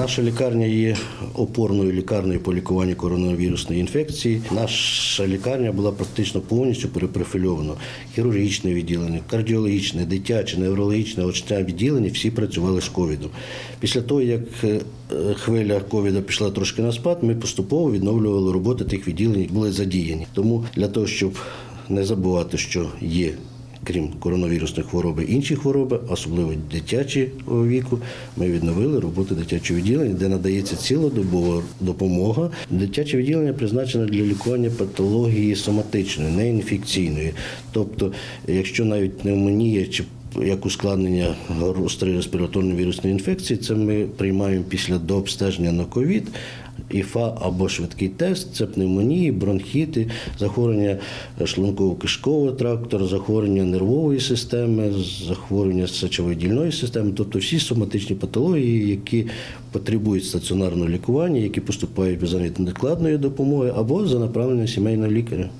Наша лікарня є опорною лікарнею по лікуванню коронавірусної інфекції. Наша лікарня була практично повністю перепрофільована. Хірургічне відділення, кардіологічне, дитяче, неврологічне, очне відділення всі працювали з ковідом. Після того, як е, хвиля ковіду пішла трошки на спад, ми поступово відновлювали роботу тих відділень, які були задіяні. Тому для того, щоб не забувати, що є крім коронавірусної хвороби, інші хвороби, особливо дитячі віку, ми відновили роботу дитячого відділення, де надається цілодобова допомога. Дитяче відділення призначене для лікування патології соматичної, не інфекційної. Тобто, якщо навіть пневмонія чи як ускладнення гострої респіраторної вірусної інфекції, це ми приймаємо після дообстеження на ковід. ІФА або швидкий тест, це пневмонії, бронхіти, захворювання шлунково-кишкового тракту, захворювання нервової системи, захворювання сечовидільної системи, тобто всі соматичні патології, які потребують стаціонарного лікування, які поступають без невідкладної допомоги або за направленням сімейного лікаря.